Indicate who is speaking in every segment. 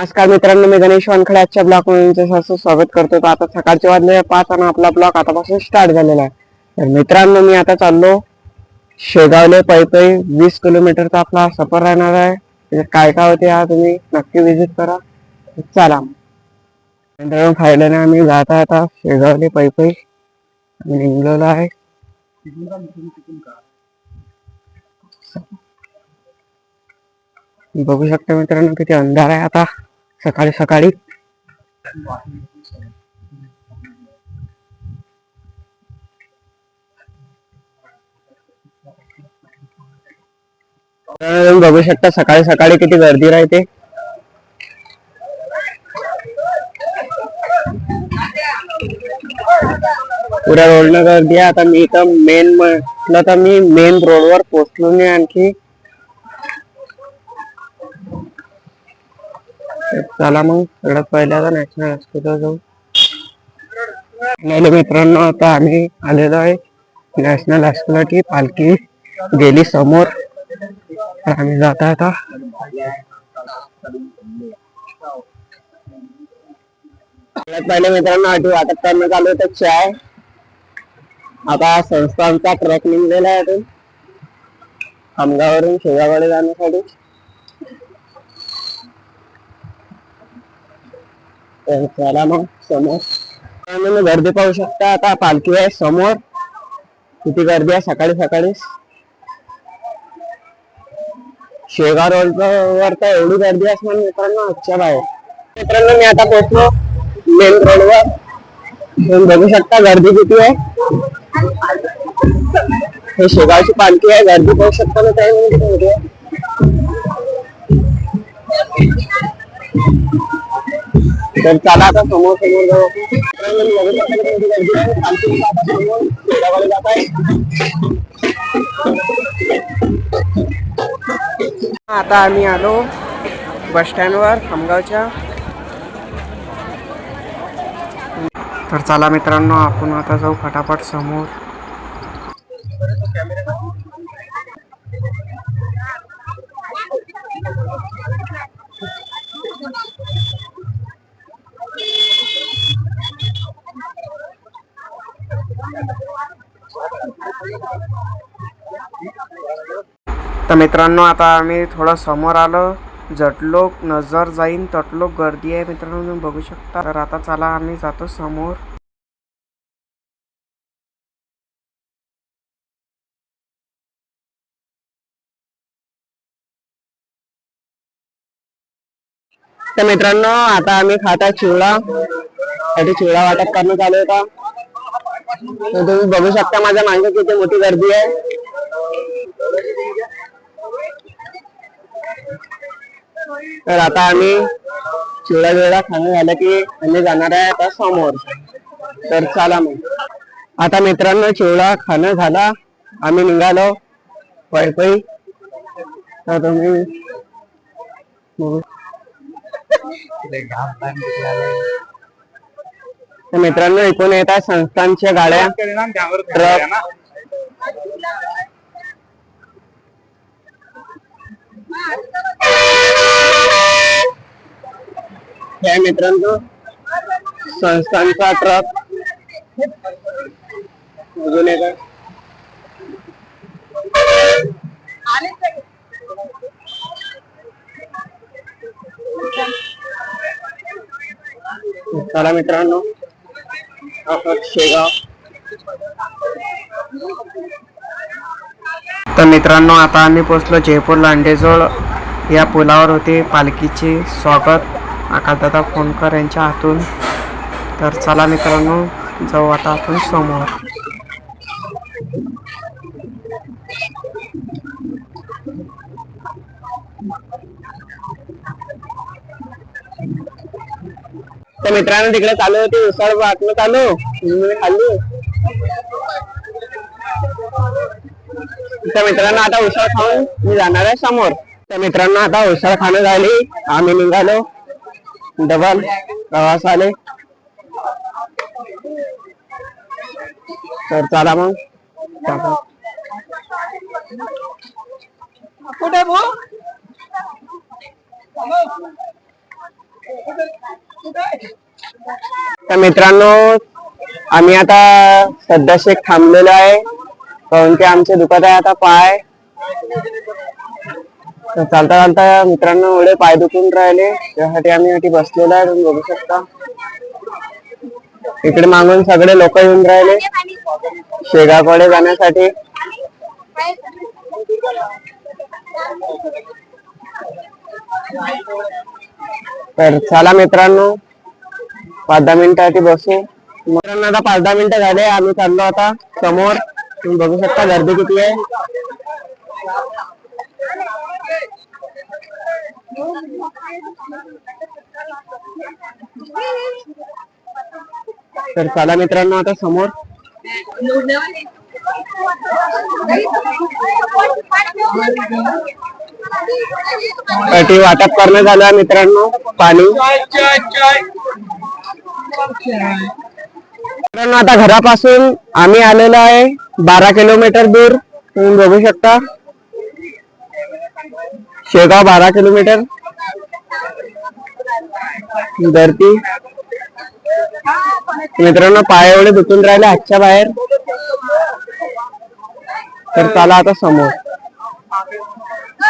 Speaker 1: नमस्कार मित्रांनो मी गणेश वानखडे आजच्या ब्लॉकमध्ये स्वागत करतो. तर आता सकाळचे वाजले पाच आणि आपला ब्लॉक आतापासून स्टार्ट झालेला आहे. तर मित्रांनो मी आता चाललो शेगावले पै पै वीस किलोमीटरचा आपला सफर राहणार आहे. काय काय होते हा तुम्ही नक्की व्हिजिट करा. चला. मित्रांनो फायनली आम्ही जात आहे आता शेगावले पै पै आम्ही निघलेलो आहे. बघू शकता मित्रांनो किती अंधार आहे आता. सकाळी सकाळी. बघू शकता सकाळी सकाळी किती गर्दी राहते. पुऱ्या रोडला गर्दी आहे. आता मी तर मेन म्हटलं तर मी मेन रोडवर पोहोचलो नाही आणखी. चला मग सगळ्यात पहिल्यांदा नॅशनल हॉस्पिटल जाऊ. नाही मित्रांनो आता आम्ही आलेलो आहे नॅशनल हॉस्पिटलची पालखी गेली समोर. आम्ही जात आहे आता. सगळ्यात पहिले मित्रांनो आठवी वाटप करणं चालू होतं चाय आता संस्थांचा ट्रॅक निघलेला आहे आमगावरून खामगावरून शेगावकडे जाण्यासाठी. गर्दी पाहू शकता, आता पालखी आहे समोर. किती गर्दी आहे, सकाळी सकाळी शेगाव रोड वर तर एवढी गर्दी असणार मित्रांनो, आजच्या बाहेर. मित्रांनो, मी आता पोहोचलो मेन रोडवर तुम्ही बघू शकता गर्दी किती आहे. हे शेगावची पालखी आहे, गर्दी पाहू शकता ना त्या तर चला आता समोर समोर जाऊ आता आम्ही आलो बस स्टँडवर खामगावच्या. तर चला मित्रांनो आपण आता जाऊ फटाफट समोर. तर मित्रांनो आता आम्ही थोडं समोर आलो. जटलो नजर जाईन तटलो गर्दी आहे मित्रांनो तुम्ही बघू शकता. तर आता चला आम्ही जातो समोर. तर मित्रांनो आता आम्ही खात आहे चिवडा चिवडा वाटप करणं चालू होता तर तुम्ही बघू शकता माझ्या मागे किती मोठी गर्दी आहे. तर आता आम्ही चिवडा वेळा खाणं झालं की आम्ही जाणार आहे आता समोर. तर चला मग. आता मित्रांनो चिवडा खाणं झाला. आम्ही निघालो. पै तर तुम्ही तर मित्रांनो एकूण येत आहे संस्थांच्या गाड्या. ट्रक हे मित्रांनो संस्थांचा ट्रक अजून चला मित्रांनो. शेगाव तर मित्रांनो आता आम्ही पोचलो जयपूर लांडेजवळ. या पुलावर होते पालखीचे स्वागत. आकाशदादा फोनकर यांच्या हातून. तर चला मित्रांनो जाऊ आता आपण समोर. तर मित्रांनो तिकडे चालू होती उसळ वाटणं चालू. मी खाल्ली. तर मित्रांनो आता उसळ खाऊन मी जाणार आहे समोर. तर मित्रांनो आता उसळ खाणं झाली. आम्ही निघालो. डबल प्रवास आले. तर चला मग.
Speaker 2: कुठे भाऊ?
Speaker 1: तर मित्रांनो आम्ही आता सध्या शेख थांबलेलो आहे. कारण की आमचे दुखत आहे आता पाय. तर चालता चालता मित्रांनो एवढे पाय दुखून राहिले. त्यासाठी आम्ही इथे बसलेलो आहे तुम्ही बघू शकता. इकडे मागून सगळे लोक येऊन राहिले. शेगावकडे जाण्यासाठी. तर चला मित्रांनो पाच दहा मिनिटासाठी बसू. मित्रांनो आता पाच दहा मिनिटं झाले आम्ही चाललो आता समोर. तुम्ही बघू शकता गर्दी किती आहे. तर चला मित्रांनो आता समोर. साठी वाटप करणं झालं आहे मित्रांनो. पाणी. मित्रांनो आता घरापासून आम्ही आलेलो आहे. बारा किलोमीटर दूर. तुम्ही बघू शकता. शेगाव बारा किलोमीटर. धरती. मित्रांनो पाय एवढे दुखून राहिले आजच्या बाहेर. तर चला आता समोर.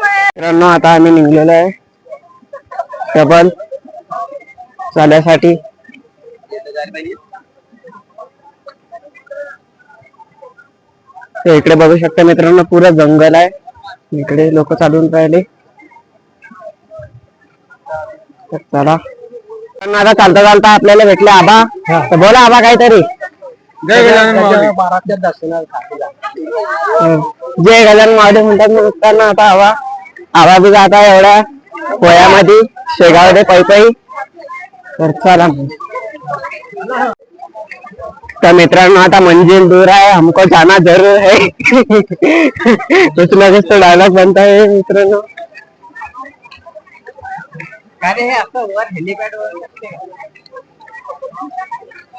Speaker 1: मित्रांनो आता आम्ही निघलेलो आहे. डबल चालण्यासाठी इकडे बघू शकता मित्रांनो पुरं जंगल आहे. इकडे लोक चालून राहिले. चला. आता चालता चालता आपल्याला भेटले आबा. तर बोला आबा काहीतरी. हं. जय गजानन मावडे म्हणतात मित्रांनो आता आबा आबा बी जात आहे एवढ्या पोयामध्ये शेगावमध्ये पै पै तर चला तर मित्रांनो आता मंजिल दूर है हमको जाना जरूर है कुछ ना कुछ तो डायलॉग बनता है मित्रांनो.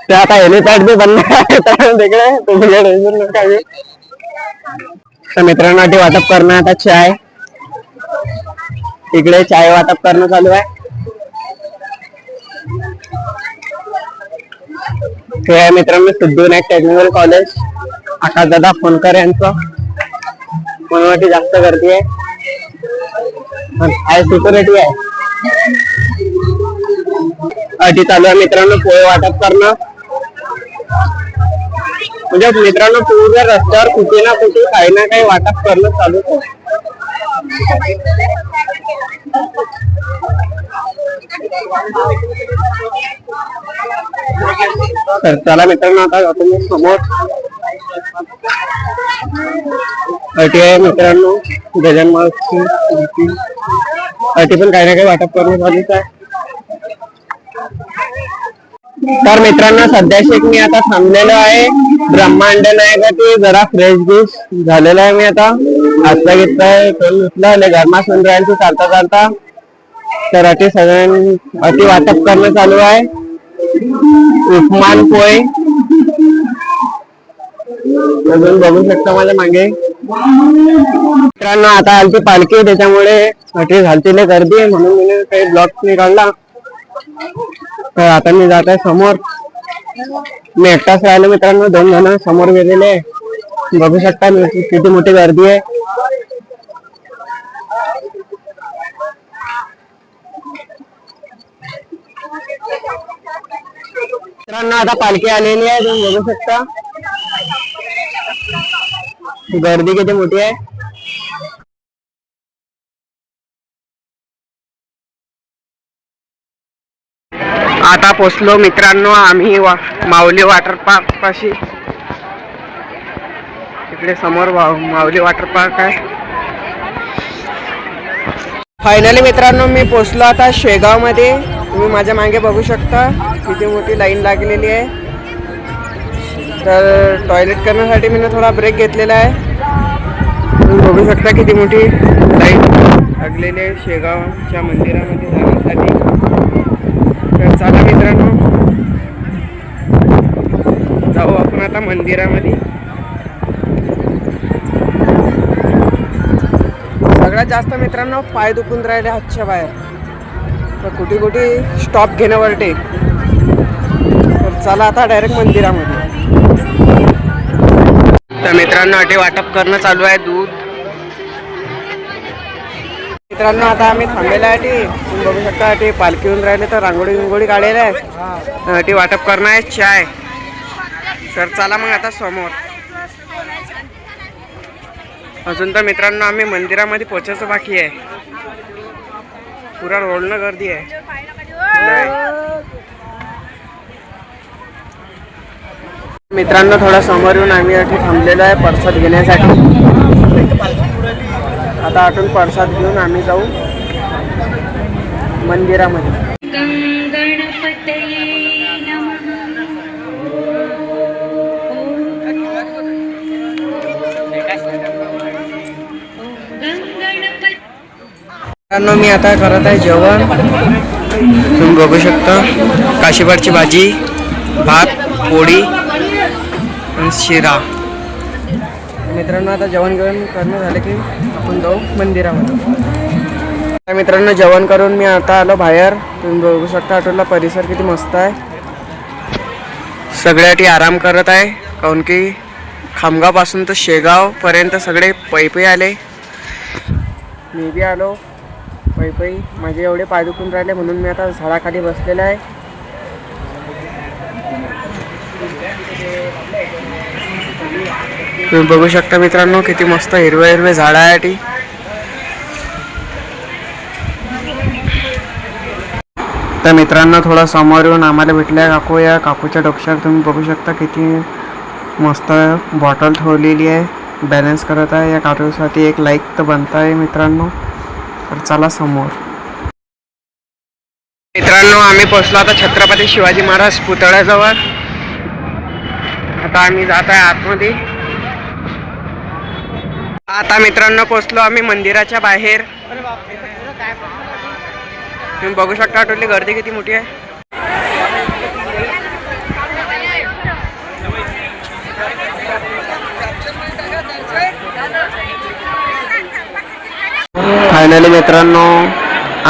Speaker 1: ते आता हेलिपॅड बी बनला आहे. तिकडे तुम्ही टेन्शन नका घेऊ. तर मित्रांनो ते वाटप करणं आता चाय इकडे चाय वाटप करणं चालू आहे. हे आहे मित्रांनो सिद्धीविनायक टेक्निकल कॉलेज आकाशदादा फोनकर यांचं. म्हणून जास्त गर्दी आहे. आहे सिक्युरिटी आहे. अटी चालू आहे मित्रांनो पोहे वाटप करणं. म्हणजे मित्रांनो पूर्ण रस्त्यावर कुठे ना कुठे काही ना काही वाटप करणं चालूच आहे तर चला मित्रांनो आता तुम्ही समोर. अटी आहे मित्रांनो गजान मार्ग अटी पण काही ना काही वाटप करणं चालूच आहे. तर मित्रांनो सध्याशी मी आता थांबलेलो आहे. ब्रह्मांड नाही का ते जरा फ्रेश गिश झालेलं आहे मी आता. आता घेतलाय तोंड धुतलं गरमासून राहायचं चालता चालता. तर अटी सगळ्यां अति वाटप करणं चालू आहे. उपमान पोय अजून बघू शकता माझ्या मागे. मित्रांनो आता आलती पालखी त्याच्यामुळे अटी झालतीले गर्दी आहे म्हणून मी काही ब्लॉग निकालला तर आता मी जात आहे समोर. मी एकटाच राहिलो मित्रांनो दोन जण समोर गेलेले बघू शकता किती मोठी गर्दी आहे. मित्रांनो आता पालखी आलेली आहे तुम्ही बघू शकता. गर्दी किती मोठी आहे. आता पोचलो मित्रांनो आम्ही वा, माऊली वॉटर पार्क पाशी इकडे समोर माऊली वॉटर पार्क आहे. फायनली मित्रांनो मी पोचलो आता शेगावमध्ये. तुम्ही माझ्या मागे बघू शकता किती मोठी लाईन लागलेली आहे. तर टॉयलेट करण्यासाठी मी थोडा ब्रेक घेतलेला आहे. तुम्ही बघू शकता किती मोठी लाईन लागलेली आहे शेगावच्या मंदिरामध्ये तर चला मित्रांनो. जाऊ आपण आता मंदिरामध्ये. सगळ्यात जास्त मित्रांनो पाय दुखून राहिले हातच्या बाहेर. तर कुठे कुठे स्टॉप घेण्यावरते तर चला आता डायरेक्ट मंदिरामध्ये. तर मित्रांनो अटे वाटप करणं चालू आहे. दूध मित्रांनो आता आम्ही थांबलेलो आहे ती. तुम्ही बघू शकता ते पालखी येऊन राहिले तर रांगोळी विंगोळी काढलेलं आहे. ती वाटप करणं आहे चाय. तर चला मग आता समोर. अजून तर मित्रांनो आम्ही मंदिरामध्ये पोचायचं बाकी आहे. पुरा रोडनं गर्दी आहे. मित्रांनो थोडा समोर येऊन आम्ही थांबलेलो आहे प्रसाद घेण्यासाठी. आता आठून प्रसाद घेऊन आम्ही जाऊ मंदिरामध्ये. मी आता करत आहे जेवण. तुम्ही बघू शकता काशीबारची भाजी भात पोळी आणि शिरा. मित्रांनो आता जेवण करून करणं झालं की आपण जाऊ मंदिरामध्ये. मित्रांनो जेवण करून मी आता आलो बाहेर. तुम्ही बघू शकता आठवला परिसर किती मस्त आहे. सगळ्यासाठी आराम करत आहे काहून की खामगावपासून तर शेगावपर्यंत सगळे पैपे आले. मी बी आलो पैपई माझे एवढे पाय दुखून राहिले म्हणून मी आता झाडाखाली बसलेला आहे. तुम्ही बघू शकता मित्रांनो किती मस्त हिरवे हिरवे झाड आहे ती तर मित्रांनो थोडा समोर येऊन आम्हाला भेटल्या. काकू या काकूच्या डोक्यावर तुम्ही बघू शकता किती मस्त बॉटल ठेवलेली आहे. बॅलन्स करत आहे. या काकूसाठी एक लाईक तर बनत आहे मित्रांनो. तर चला समोर. मित्रांनो आम्ही पोचलो आता छत्रपती शिवाजी महाराज पुतळ्याजवळ. आता आम्ही जात आहे आतमध्ये. आता मित्रांनो पोचलो आम्ही मंदिराच्या बाहेर. तुम्ही बघू शकता आठवली गर्दी किती मोठी आहे. फायनली मित्रांनो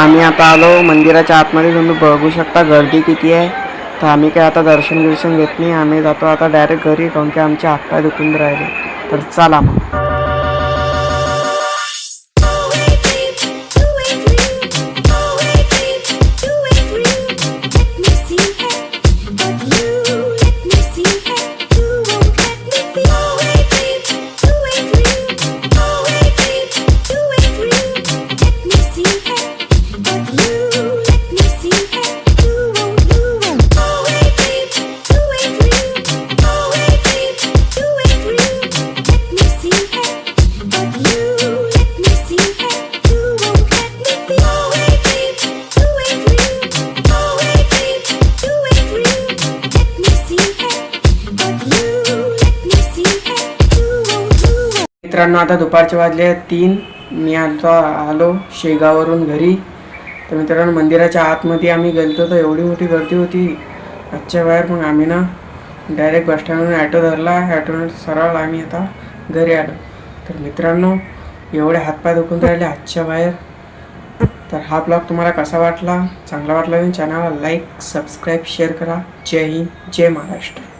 Speaker 1: आम्ही आता आलो. मंदिराच्या आतमध्ये तुम्ही बघू शकता गर्दी किती आहे. तर आम्ही काय आता दर्शन बिर्शन घेत नाही. आम्ही जातो आता डायरेक्ट घरी काऊन की आमचे हातपाय दुखून राहिले तर चला मग. मित्रांनो आता दुपारचे वाजले तीन. मी आता आलो शेगाववरून घरी. तर मित्रांनो मंदिराच्या आतमध्ये आम्ही गेलतो. तर एवढी मोठी गर्दी होती. आजच्या बाहेर मग आम्ही ना डायरेक्ट बस स्टँडवरून ॲटो धरला. ॲटोनं सरळ आम्ही आता घरी आलो. तर मित्रांनो एवढे हातपाय दुखून राहिले आजच्या बाहेर. तर हा ब्लॉग तुम्हाला कसा वाटला? चांगला वाटला तर चॅनलला लाईक सबस्क्राईब शेअर करा. जय हिंद जय महाराष्ट्र.